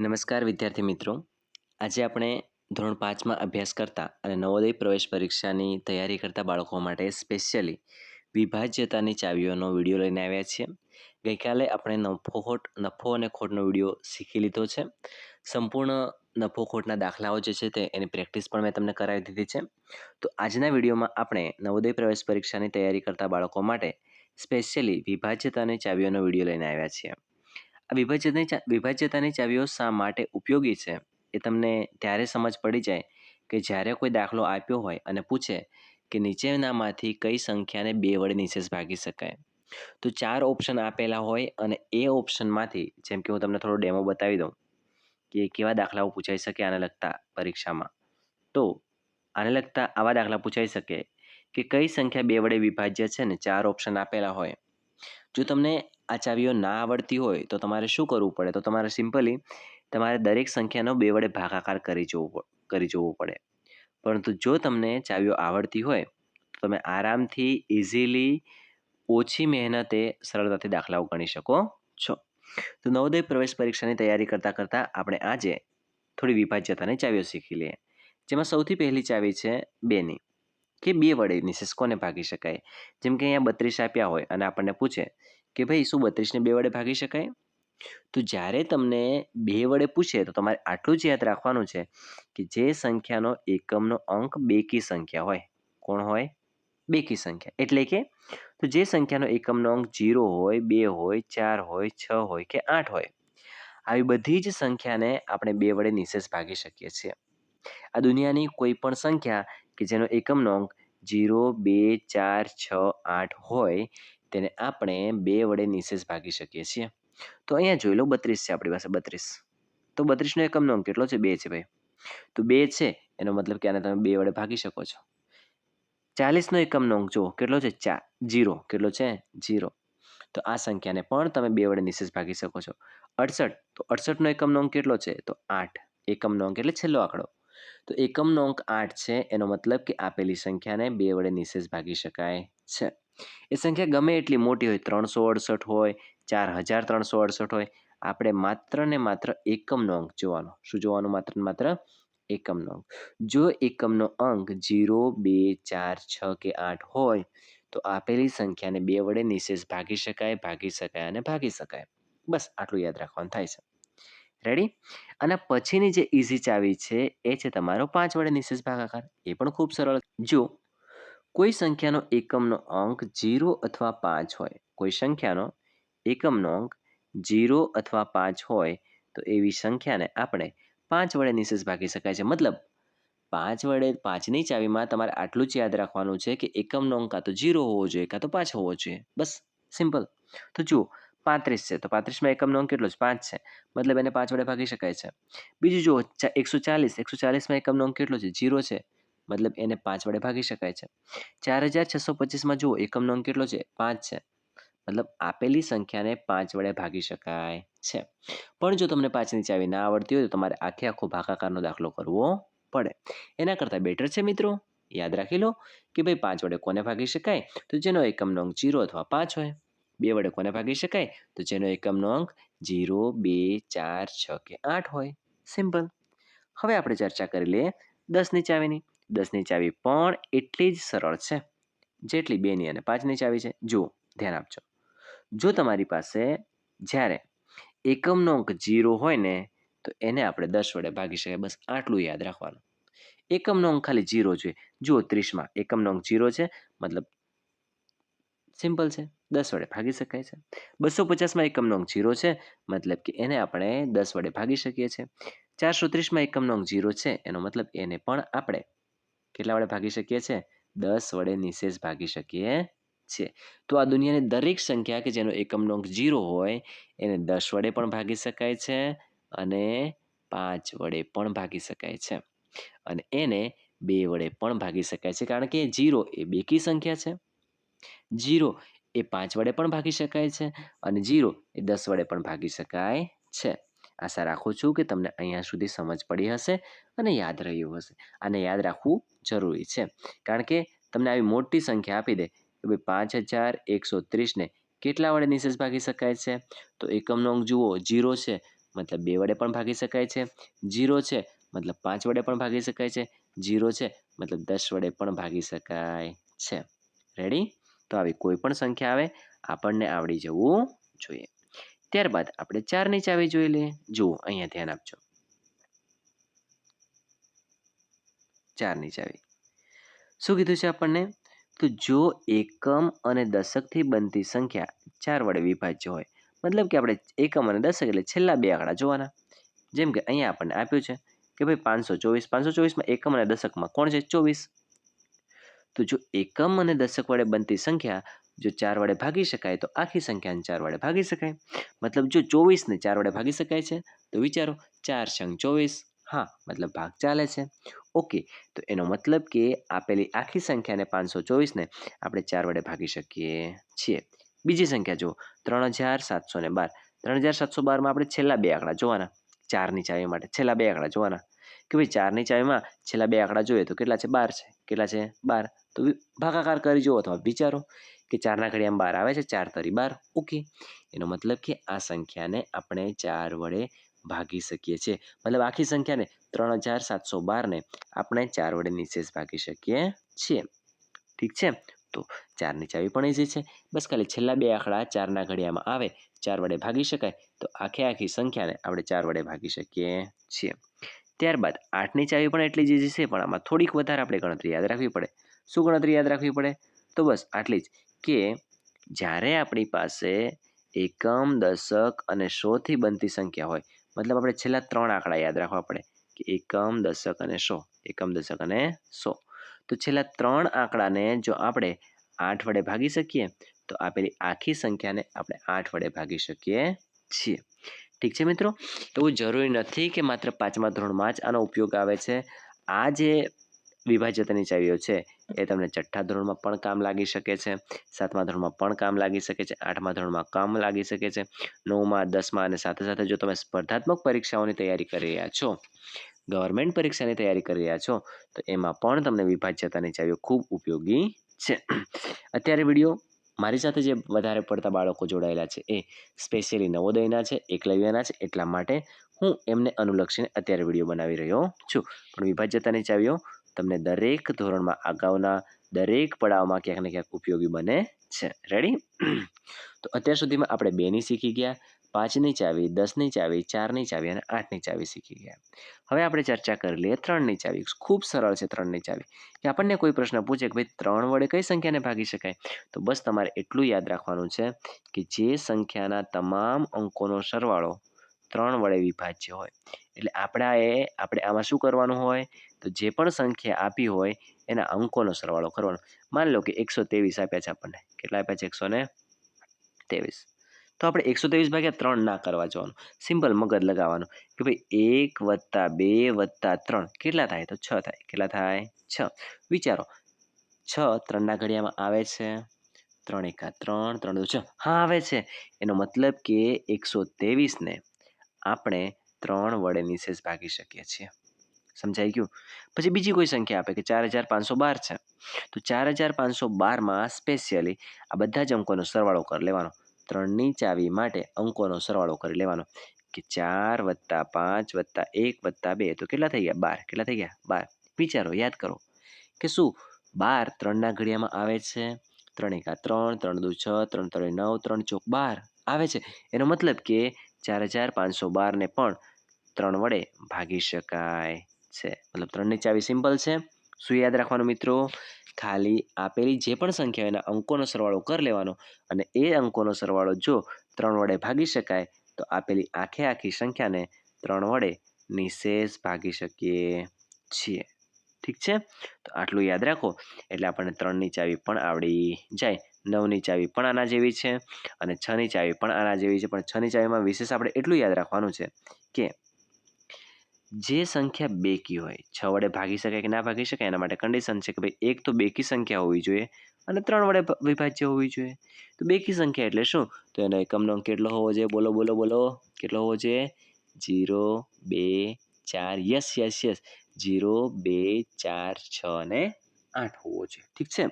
નમસ્કાર, વિદ્યાર્થી મિત્રો. આજે આપણે ધોરણ પાંચમાં અભ્યાસ કરતા અને નવોદય પ્રવેશ પરીક્ષાની તૈયારી કરતા બાળકો માટે સ્પેશિયલી વિભાજ્યતાની ચાવીઓનો વીડિયો લઈને આવ્યા છીએ. ગઈકાલે આપણે નફો ખોટ, નફો અને ખોટનો વીડિયો શીખી લીધો છે. સંપૂર્ણ નફો ખોટના દાખલાઓ જે છે તે એની પ્રેક્ટિસ પણ મેં તમને કરાવી દીધી છે. તો આજના વિડીયોમાં આપણે નવોદય પ્રવેશ પરીક્ષાની તૈયારી કરતા બાળકો માટે સ્પેશિયલી વિભાજ્યતાની ચાવીઓનો વીડિયો લઈને આવ્યા છીએ. આ વિભાજ્યતાની વિભાજ્યતાની ચાવીઓ શા માટે ઉપયોગી છે એ તમને ત્યારે સમજ પડી જાય કે જ્યારે કોઈ દાખલો આપ્યો હોય અને પૂછે કે નીચેનામાંથી કઈ સંખ્યાને બે વડે નિશેષ ભાગી શકાય. તો ચાર ઓપ્શન આપેલા હોય અને એ ઓપ્શનમાંથી જેમ કે હું તમને થોડો ડેમો બતાવી દઉં, કે કેવા દાખલાઓ પૂછાઈ શકે આને લગતા પરીક્ષામાં. તો આને લગતા આવા દાખલા પૂછાઈ શકે કે કઈ સંખ્યા બે વડે વિભાજ્ય છે ને ચાર ઓપ્શન આપેલા હોય જો તમને આ ચાવીઓ ના આવડતી હોય, તો તમારે શું કરવું પડે? તો તમારે સિમ્પલી તમારે દરેક સંખ્યાનો બે વડે ભાગાકાર કરી જોવું કરી જવું પડે. પરંતુ જો તમને ચાવીઓ આવડતી હોય, તો તમે આરામથી ઇઝીલી ઓછી મહેનતે સરળતાથી દાખલાઓ ગણી શકો છો. તો નવોદય પ્રવેશ પરીક્ષાની તૈયારી કરતાં કરતાં આપણે આજે થોડી વિભાજ્યતાની ચાવીઓ શીખી લઈએ. જેમાં સૌથી પહેલી ચાવી છે બેની. કે બે વડે નિશેષ કોને ભાગી શકાય? જેમ કે અહીંયા બત્રીસ આપ્યા હોય અને આપણને પૂછે કે ભાઈ, શું બત્રીસને બે વડે ભાગી શકાય? તો જ્યારે તમને બે વડે પૂછે તો તમારે આટલું જ યાદ રાખવાનું છે કે જે સંખ્યાનો એકમનો અંક બેકી સંખ્યા હોય. કોણ હોય? બેકી સંખ્યા. એટલે કે તો જે સંખ્યાનો એકમનો અંક જીરો હોય, બે હોય, ચાર હોય, છ હોય કે આઠ હોય, આવી બધી જ સંખ્યાને આપણે બે વડે નિશેષ ભાગી શકીએ છીએ. આ દુનિયાની કોઈ પણ સંખ્યા કે જેનો એકમનો અંક જીરો, બે, ચાર, છ, આઠ હોય, તેને આપણે બે વડે નિશેષ ભાગી શકીએ છીએ. તો અહીંયા જોઈ લો બત્રીસ છે આપણી પાસે, બત્રીસ. તો બત્રીસનો એકમનો અંક કેટલો છે? બે છે ભાઈ. તો બે છે, એનો મતલબ કે આને તમે બે વડે ભાગી શકો છો. ચાલીસનો એકમનો અંક જુઓ, કેટલો છે? ચાર જીરો. કેટલો છે? જીરો. તો આ સંખ્યાને પણ તમે બે વડે નિશેષ ભાગી શકો છો. અડસઠ. તો અડસઠનો એકમનો અંક કેટલો છે? તો આઠ. એકમનો અંક એટલે છેલ્લો આંકડો. તો એકમનો અંક આઠ છે, એનો મતલબ કે આપેલી સંખ્યાને બે વડે નિશેષ ભાગી શકાય છે. એ સંખ્યા ગમે એટલી મોટી હોય, ત્રણસો અડસઠ હોય, ચાર હજાર ત્રણસો અડસઠ હોય, આપણે માત્ર ને માત્ર એકમનો અંક જોવાનો. શું જોવાનું? માત્ર ને માત્ર એકમનો અંક. જો એકમનો અંક જીરો, બે, ચાર, છ કે આઠ હોય, તો આપેલી સંખ્યાને બે વડે નિશેષ ભાગી શકાય ભાગી શકાય અને ભાગી શકાય. બસ, આટલું યાદ રાખવાનું થાય છે. રેડી અને પછીની જે ઇઝી ચાવી છે, એ છે તમારો પાંચ વડે નિશેષ ભાગાકાર. એ પણ ખૂબ સરળ જો કોઈ સંખ્યાનો એકમનો અંક જીરો અથવા પાંચ હોય, કોઈ સંખ્યાનો એકમનો અંક જીરો અથવા પાંચ હોય, તો એવી સંખ્યાને આપણે પાંચ વડે નિશેષ ભાગી શકાય છે. મતલબ, પાંચ વડે પાંચની ચાવીમાં તમારે આટલું જ યાદ રાખવાનું છે કે એકમનો અંક કાં તો જીરો હોવો જોઈએ, કાં તો પાંચ હોવો જોઈએ. બસ સિમ્પલ તો જુઓ પાંત્રીસ છે, તો પાંત્રીસમાં એકમનો અંક કેટલો છે? પાંચ છે. મતલબ એને પાંચ વડે ભાગી શકાય છે. બીજું જુઓ એકસો ચાલીસ. એકસો ચાલીસમાં એકમનો અંક કેટલો છે? જીરો છે. મતલબ એને પાંચ વડે ભાગી શકાય છે. ચાર હજાર છસો પચીસમાં જુઓ એકમનો અંક કેટલો છે? પાંચ છે. મતલબ આપેલી સંખ્યાને પાંચ વડે ભાગી શકાય છે. પણ જો તમને પાંચની ચાવી ના આવડતી હોય, તો તમારે આખે આખો ભાગાકારનો દાખલો કરવો પડે. એના કરતાં બેટર છે મિત્રો. યાદ રાખી લો કે ભાઈ પાંચ વડે કોને ભાગી શકાય? તો જેનો એકમનો અંક જીરો અથવા પાંચ હોય. બે વડે કોને ભાગી શકાય? તો જેનો એકમનો અંક જીરો, બે, ચાર, છ કે આઠ હોય. સિમ્પલ હવે આપણે ચર્ચા કરી લઈએ દસની ચાવીની. દસની ચાવી પણ એટલી જ સરળ છે. જેટલી બેની અને પાંચની ચાવી છે. જુઓ, ધ્યાન આપજો. જો તમારી પાસે જ્યારે એકમનો અંક જીરો હોય ને, તો એને આપણે દસ વડે ભાગી શકાય. બસ આટલું યાદ રાખવાનું. એકમનો અંક ખાલી જીરો જોઈએ. જુઓ, ત્રીસમાં એકમનો અંક જીરો છે. મતલબ સિમ્પલ છે. દસ વડે ભાગી શકાય છે. બસો પચાસમાં એકમનો અંક જીરો છે, મતલબ કે એને આપણે દસ વડે ભાગી શકીએ છીએ. ચારસો ત્રીસમાં એકમનો અંક જીરો છે, એનો મતલબ એને પણ આપણે કેટલા વડે ભાગી શકીએ છીએ? દસ વડે નિશેષ ભાગી શકીએ છીએ. તો આ દુનિયાની દરેક સંખ્યા કે જેનો એકમનો અંક જીરો હોય, એને દસ વડે પણ ભાગી શકાય છે અને પાંચ વડે પણ ભાગી શકાય છે. અને એને બે વડે પણ ભાગી શકાય છે. કારણ કે જીરો એ બેકી સંખ્યા છે. જીરો એ પાંચ વડે પણ ભાગી શકાય છે અને જીરો એ દસ વડે પણ ભાગી શકાય છે. આશા રાખું છું કે તમને અહીંયા સુધી સમજ પડી હશે અને યાદ રહ્યું હશે. આને યાદ રાખવું જરૂરી છે. કારણ કે તમને આવી મોટી સંખ્યા આપી દે કે ભાઈ પાંચ હજાર એકસો ત્રીસને કેટલા વડે નિશેષ ભાગી શકાય છે? તો એકમનો અંક જુઓ, જીરો છે, મતલબ બે વડે પણ ભાગી શકાય છે. જીરો છે, મતલબ પાંચ વડે પણ ભાગી શકાય છે. જીરો છે, મતલબ દસ વડે પણ ભાગી શકાય છે. રેડી તો આવી કોઈ પણ સંખ્યા આવે, આપણને આવડી જવું જોઈએ. ત્યારબાદ આપણે ચારની ચાવી જોઈ લઈએ. જુઓ, અહીંયા ધ્યાન આપજો. ચારની ચાવી. શું કીધું છે આપણને? તો જો એકમ અને દશકથી બનતી સંખ્યા ચાર વડે વિભાજ્ય હોય, મતલબ કે આપણે એકમ અને દશક એટલે છેલ્લા બે આંકડા જોવાના. જેમ કે અહીંયા આપણને આપ્યું છે કે ભાઈ પાંચસો ચોવીસ, પાંચસો ચોવીસમાં એકમ અને દશકમાં કોણ છે? ચોવીસ. તો જો એકમ અને દશક વડે બનતી સંખ્યા જો ચાર વડે ભાગી શકાય, તો આખી સંખ્યાને ચાર વડે ભાગી શકાય. મતલબ જો ચોવીસને ચાર વડે ભાગી શકાય છે, તો વિચારો ચાર સંઘ ચોવીસ, હા, મતલબ ભાગ ચાલે છે. ઓકે, તો એનો મતલબ કે આપેલી આખી સંખ્યાને પાંચસો ચોવીસને આપણે ચાર વડે ભાગી શકીએ છીએ. બીજી સંખ્યા જુઓ, ત્રણ હજાર સાતસો ને બાર. ત્રણ હજાર સાતસો બારમાં આપણે છેલ્લા બે આંકડા જોવાના. ચારની ચાવી માટે. છેલ્લા બે આંકડા જોવાના. કે ભાઈ ચારની ચાવીમાં છેલ્લા બે આંકડા જોઈએ તો કેટલા છે? બાર છે. કેટલા છે? બાર. તો ભાગાકાર કરી જુઓ અથવા વિચારો કે ચારના ઘડિયામાં બાર આવે છે. ચાર તરી બાર. ઓકે. એનો મતલબ કે આ સંખ્યાને આપણે ચાર વડે ભાગી શકીએ છીએ. મતલબ આખી સંખ્યાને ત્રણ હજાર સાતસો બારને આપણે ચાર વડે નિશેષ ભાગી શકીએ છીએ. ઠીક છે? તો ચારની ચાવી પણ ઇઝી છે. બસ ખાલી છેલ્લા બે આંકડા ચારના ઘડિયામાં આવે ચાર વડે ભાગી શકાય? તો આખે આખી સંખ્યાને આપણે ચાર વડે ભાગી શકીએ છીએ. ત્યારબાદ આઠની ચાવી પણ એટલી જ છે, પણ આમાં થોડીક વધારે આપણે ગણતરી યાદ રાખવી પડે. શું ગણતરી યાદ રાખવી પડે? તો બસ આટલી જ. કે જ્યારે આપણી પાસે એકમ, દશક અને સોથી બનતી સંખ્યા હોય, મતલબ આપણે છેલ્લા ત્રણ આંકડા યાદ રાખવા પડે કે એકમ, દશક અને સો. એકમ, દશક અને સો. તો છેલ્લા ત્રણ આંકડાને જો આપણે આઠ વડે ભાગી શકીએ તો આપેલી આખી સંખ્યાને આપણે આઠ વડે ભાગી શકીએ છીએ. ઠીક છે મિત્રો? એવું જરૂરી નથી કે માત્ર પાંચમા ધોરણમાં જ આનો ઉપયોગ આવે છે. આ જે વિભાજ્યતાની ચાવીઓ છે, એ તમને છઠ્ઠા ધોરણમાં પણ કામ લાગી શકે છે, સાતમા ધોરણમાં પણ કામ લાગી શકે છે, આઠમા ધોરણમાં કામ લાગી શકે છે, નવમાં, દસમા અને સાથે સાથે જો તમે સ્પર્ધાત્મક પરીક્ષાઓની તૈયારી કરી રહ્યા છો, ગવર્મેન્ટ પરીક્ષાની તૈયારી કરી રહ્યા છો, તો એમાં પણ તમને વિભાજ્યતાની ચાવીઓ ખૂબ ઉપયોગી છે. અત્યારે વીડિયો મારી સાથે જે વધારે પડતા બાળકો જોડાયેલા છે એ સ્પેશિયલી નવોદયના છે, એકલવ્યના છે, એટલા માટે હું એમને અનુલક્ષીને અત્યારે વીડિયો બનાવી રહ્યો છું. પણ વિભાજ્યતાની ચાવીઓ તમને દરેક ધોરણમાં અગાઉના દરેક પડાવમાં ક્યાંક ને ક્યાંક ઉપયોગી બને છે. રેડી તો અત્યાર સુધીમાં આપણે બેની શીખી ગયા પાંચની ચાવી દસની ચાવી ચારની ચાવી અને આઠની ચાવી શીખી ગયા. હવે આપણે ચર્ચા કરી લઈએ ત્રણની ચાવી. ખૂબ સરળ છે ત્રણની ચાવી. કે આપણને કોઈ પ્રશ્ન પૂછે કે ભાઈ ત્રણ વડે કઈ સંખ્યાને ભાગી શકાય? તો બસ તમારે એટલું યાદ રાખવાનું છે કે જે સંખ્યાના તમામ અંકોનો સરવાળો ત્રણ વડે વિભાજ્ય હોય. એટલે આપણા એ, આપણે આમાં શું કરવાનું હોય? તો જે પણ સંખ્યા આપી હોય, એના અંકોનો સરવાળો કરવાનો. માની લો કે એકસો ત્રેવીસ આપ્યા છે આપણને. કેટલા આપ્યા છે? એકસો ને ત્રેવીસ. તો આપણે એકસો ત્રેવીસ ભાગ્યા ત્રણ ના કરવા જવાનું. સિમ્પલ મગજ લગાવવાનું કે ભાઈ એક વત્તા બે વત્તા ત્રણ કેટલા થાય? તો છ થાય. કેટલા થાય? છ. વિચારો. છ ત્રણના ઘડિયામાં આવે છે. ત્રણ એકા ત્રણ ત્રણ છ. હા, આવે છે. એનો મતલબ કે એકસો ત્રેવીસને આપણે ત્રણ વડે નિશેષ ભાગી શકીએ છીએ. સમજાઈ ગયું? પછી બીજી કોઈ સંખ્યા આપે કે ચાર હજાર પાંચસો બાર છે. તો ચાર હજાર પાંચસો બારમાં સ્પેશિયલી આ બધા જ અંકોનો સરવાળો કરી લેવાનો. ત્રણની ચાવી માટે અંકોનો સરવાળો કરી લેવાનો. કે ચાર વત્તા પાંચ વત્તા એક વત્તા બે, તો કેટલા થઈ ગયા? બાર. કેટલા થઈ ગયા? બાર. વિચારો, યાદ કરો. કે શું? બાર ત્રણના ઘડિયામાં આવે છે. ત્રણ એકા ત્રણ ત્રણ દુ છ, ત્રણ ત્રણ નવ, ત્રણ ચોક બાર. આવે છે. એનો મતલબ કે ચાર હજાર પાંચસો બારને પણ ત્રણ વડે ભાગી શકાય છે. મતલબ ત્રણની ચાવી સિમ્પલ છે. શું યાદ રાખવાનું મિત્રો? ખાલી આપેલી જે પણ સંખ્યા એના અંકોનો સરવાળો કરી લેવાનો અને એ અંકોનો સરવાળો જો ત્રણ વડે ભાગી શકાય, તો આપેલી આખે આખી સંખ્યાને ત્રણ વડે નિશેષ ભાગી શકીએ છીએ. ઠીક છે? તો આટલું યાદ રાખો. એટલે આપણને ત્રણની ચાવી પણ આવડી જાય, નવની ચાવી પણ આના જેવી છે અને છની ચાવી પણ આના જેવી છે. પણ છની ચાવીમાં વિશેષ આપણે એટલું યાદ રાખવાનું છે કે જે સંખ્યા બેકી હોય, છ વડે ભાગી શકાય કે ના ભાગી શકાય, એના માટે કન્ડિશન છે કે ભાઈ એક તો બેકી સંખ્યા હોવી જોઈએ અને ત્રણ વડે વિભાજ્ય હોવી જોઈએ. તો બેકી સંખ્યા એટલે શું? તો એનો એકમનો અંક કેટલો હોવો જોઈએ? બોલો બોલો બોલો. કેટલો હોવો જોઈએ? જીરો બે, ચાર. Yes yes yes. જીરો બે, ચાર, છ અને આઠ હોવો જોઈએ. ઠીક છે?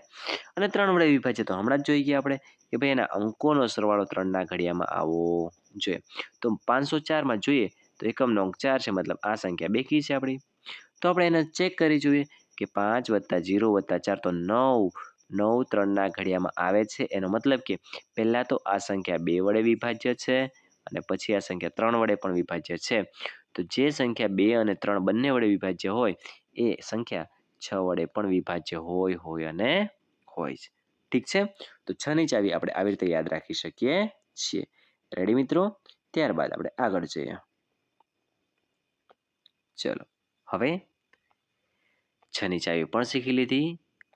અને ત્રણ વડે વિભાજ્ય. તો હમણાં જ જોઈ ગયા આપણે કે ભાઈ એના અંકોનો સરવાળો ત્રણના ઘડિયામાં આવવો જોઈએ. તો પાંચસો ચારમાં જોઈએ તો એકમ નોંગ ચાર છે, મતલબ આ સંખ્યા બેકી છે આપણી. તો આપણે એને ચેક કરી જોઈએ કે પાંચ વત્તા જીરો વત્તા ચાર તો નવ. નવ ત્રણના ઘડિયામાં આવે છે, એનો મતલબ કે પહેલાં તો આ સંખ્યા બે વડે વિભાજ્ય છે અને પછી આ સંખ્યા ત્રણ વડે પણ વિભાજ્ય છે. તો જે સંખ્યા બે અને ત્રણ બંને વડે વિભાજ્ય હોય, એ સંખ્યા છ વડે પણ વિભાજ્ય હોય હોય અને હોય છે. ઠીક છે? તો છની ચાવી આપણે આવી રીતે યાદ રાખી શકીએ છીએ. રેડી મિત્રો? ત્યારબાદ આપણે આગળ જઈએ. ચલો, હવે છની ચાવી પણ શીખી લીધી.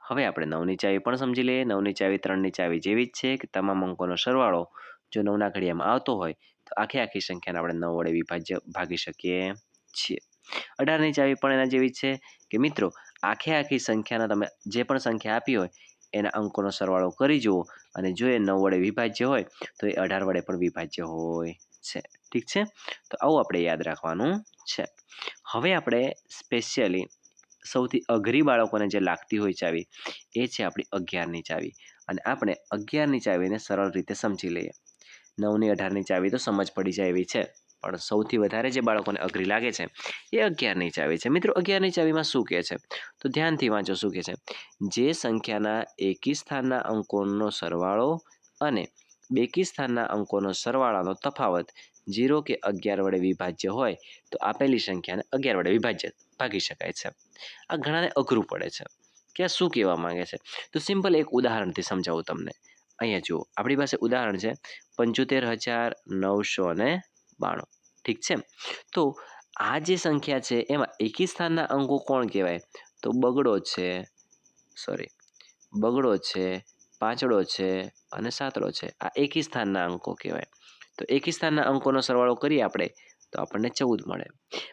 હવે આપણે નવની ચાવી પણ સમજી લઈએ. નવની ચાવી ત્રણની ચાવી જેવી જ છે કે તમામ અંકોનો સરવાળો જો નવના ઘડિયામાં આવતો હોય, તો આખી આખી સંખ્યાને આપણે નવ વડે વિભાજ્ય ભાગી શકીએ છીએ. અઢારની ચાવી પણ એના જેવી જ છે કે મિત્રો, આખે આખી સંખ્યાના તમે જે પણ સંખ્યા આપી હોય, એના અંકોનો સરવાળો કરી જુઓ અને જો એ નવ વડે વિભાજ્ય હોય, તો એ અઢાર વડે પણ વિભાજ્ય હોય છે. ઠીક છે? તો આવું આપણે યાદ રાખવાનું છે. હવે આપણે સ્પેશિયલી સૌથી અઘરી બાળકોને જે લાગતી હોય ચાવી, એ છે આપણી અગિયારની ચાવી. અને આપણે અગિયારની ચાવીને સરળ રીતે સમજી લઈએ. નવની અઢારની ચાવી તો સમજ પડી જાય એવી છે, પણ સૌથી વધારે જે બાળકોને અઘરી લાગે છે, એ અગિયારની ચાવી છે. મિત્રો, અગિયારની ચાવીમાં શું કહે છે? તો ધ્યાનથી વાંચો શું કહે છે? જે સંખ્યાના એકી સ્થાનના અંકોનો સરવાળો અને બેકી સ્થાનના અંકોનો સરવાળાનો તફાવત જીરો કે અગિયાર વડે વિભાજ્ય હોય, તો આપેલી સંખ્યાને અગિયાર વડે વિભાજ્ય ભાગી શકાય છે. આ ઘણાને અઘરું પડે છે. કે આ શું કહેવા માંગે છે? તો સિમ્પલ એક ઉદાહરણથી સમજાવું તમને. અહીંયા જુઓ, આપણી પાસે ઉદાહરણ છે, પંચોતેર હજાર નવસો અને બાણું. ઠીક છે તો આ જે સંખ્યા છે, એમાં એકી સ્થાનના અંકો કોણ કહેવાય? તો બગડો છે, સોરી, બગડો છે, પાંચડો છે અને સાતડો છે. આ એકી સ્થાનના અંકો કહેવાય. તો એકિસ્તાનના અંકોનો સરવાળો કરીએ આપણે, તો આપણને ચૌદ મળે.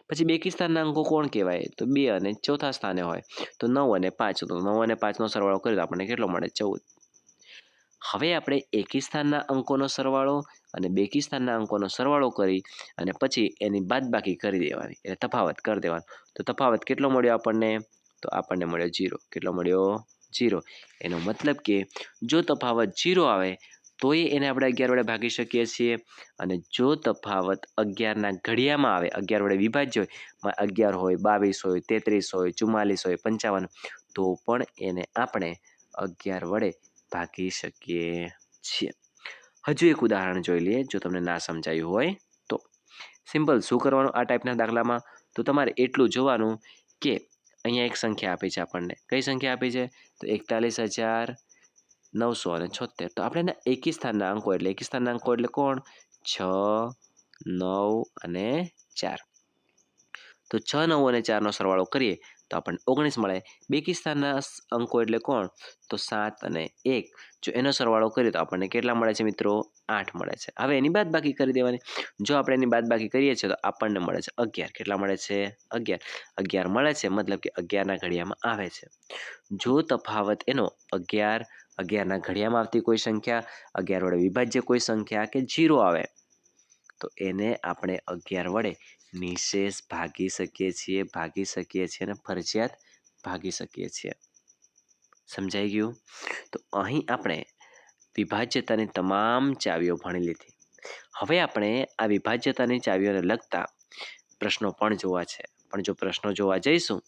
પછી બેકી સ્થાનના અંકો કોણ કહેવાય? તો બે અને ચોથા સ્થાને હોય. તો નવ અને પાંચ, તો નવ અને પાંચનો સરવાળો કરીએ તો આપણને કેટલો મળે? ચૌદ. હવે આપણે એકી સ્થાનના અંકોનો સરવાળો અને બેકી સ્થાનના અંકોનો સરવાળો કરી અને પછી એની બાદબાકી કરી દેવાની. એટલે તફાવત કરી દેવાનો. તો તફાવત કેટલો મળ્યો આપણને? તો આપણને મળ્યો જીરો કેટલો મળ્યો? જીરો એનો મતલબ કે જો તફાવત જીરો આવે તોય એને આપણે અગિયાર વડે ભાગી શકીએ છીએ. અને જો તફાવત અગિયારના ઘડિયામાં આવે, અગિયાર વડે વિભાજ્ય હોય અગિયાર હોય, બાવીસ હોય, તેત્રીસ હોય, ચુમ્માલીસ હોય, પંચાવન તો પણ એને આપણે અગિયાર વડે ભાગી શકીએ છીએ. હજુ એક ઉદાહરણ જોઈ લઈએ, જો તમને ના સમજાયું હોય તો. સિમ્પલ, શું કરવાનું આ ટાઈપના દાખલામાં? તો તમારે એટલું જોવાનું કે અહીંયા એક સંખ્યા આપી છે આપણને. કઈ સંખ્યા આપી છે? તો એકતાલીસ હજાર નવસો અને છોતેર તો આપણે એના એકી સ્થાનના અંકો એટલે એકી સ્થાનના અંકો એટલે કોણ છ નવ અને ચાર તો છ નવ અને ચારનો સરવાળો કરીએ તો આપણને ઓગણીસ મળે બેકી સ્થાનના અંકો એટલે કોણ તો સાત અને એક જો એનો સરવાળો કરીએ તો આપણને કેટલા મળે છે મિત્રો આઠ મળે છે હવે એની બાદ બાકી કરી દેવાની જો આપણે એની બાદ બાકી કરીએ છીએ તો આપણને મળે છે અગિયાર કેટલા મળે છે અગિયાર અગિયાર મળે છે મતલબ કે અગિયારના ઘડિયામાં આવે છે જો તફાવત એનો અગિયાર અગિયારના ઘડિયામાં આવતી કોઈ સંખ્યા, અગિયાર વડે વિભાજ્ય કોઈ સંખ્યા કે જીરો આવે. તો એને આપણે અગિયાર વડે નિશેષ ભાગી શકીએ છીએ, ભાગી શકીએ છીએ અને ફરજિયાત ભાગી શકીએ છીએ. સમજાઈ ગયું? તો અહીં આપણે વિભાજ્યતાની તમામ ચાવીઓ ભણી લીધી. હવે આપણે આ વિભાજ્યતાની ચાવીઓને લગતા પ્રશ્નો પણ જોવા છે. પણ જો પ્રશ્નો જોવા જઈશું,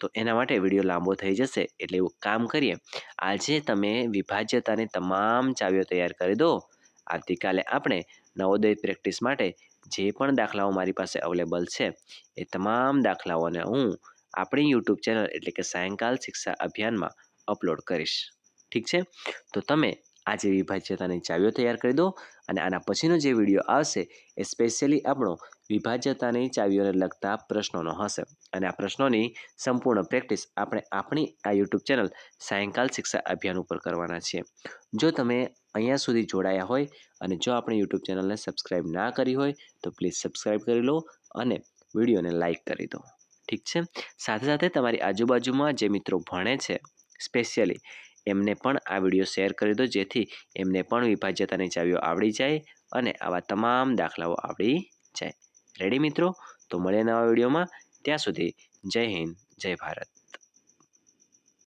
તો એના માટે વીડિયો લાંબો થઈ જશે. એટલે એવું કામ કરીએ. આજે તમે વિભાજ્યતાની તમામ ચાવીઓ તૈયાર કરી દો. આવતીકાલે આપણે નવોદય પ્રેક્ટિસ માટે જે પણ દાખલાઓ મારી પાસે અવેલેબલ છે, એ તમામ દાખલાઓને હું આપણી યુટ્યુબ ચેનલ એટલે કે સાયંકાલ શિક્ષા અભિયાનમાં અપલોડ કરીશ. ઠીક છે? તો તમે આજે વિભાજ્યતાની ચાવીઓ તૈયાર કરી દો અને આના પછીનો જે વીડિયો આવશે, એ સ્પેશિયલી આપણો વિભાજ્યતાની ચાવીઓને લગતા પ્રશ્નોનો હશે. અને આ પ્રશ્નોની સંપૂર્ણ પ્રેક્ટિસ આપણે આપણી આ યુટ્યુબ ચેનલ સાયંકાલ શિક્ષા અભિયાન ઉપર કરવાના છીએ. જો તમે અહીંયા સુધી જોડાયા હોય અને જો આપણે યુટ્યુબ ચેનલને સબસ્ક્રાઈબ ના કરી હોય, તો પ્લીઝ સબસ્ક્રાઈબ કરી લો અને વિડીયોને લાઇક કરી દો. ઠીક છે? સાથે સાથે તમારી આજુબાજુમાં જે મિત્રો ભણે છે, સ્પેશિયલી એમને પણ આ વીડિયો શેર કરી દો, જેથી એમને પણ વિભાજ્યતાની ચાવીઓ આવડી જાય અને આવા તમામ દાખલાઓ આવડી જાય. રેડી મિત્રો? તો મળીએ નવા વિડીયોમાં. ત્યાં સુધી જય હિન્દ જય ભારત.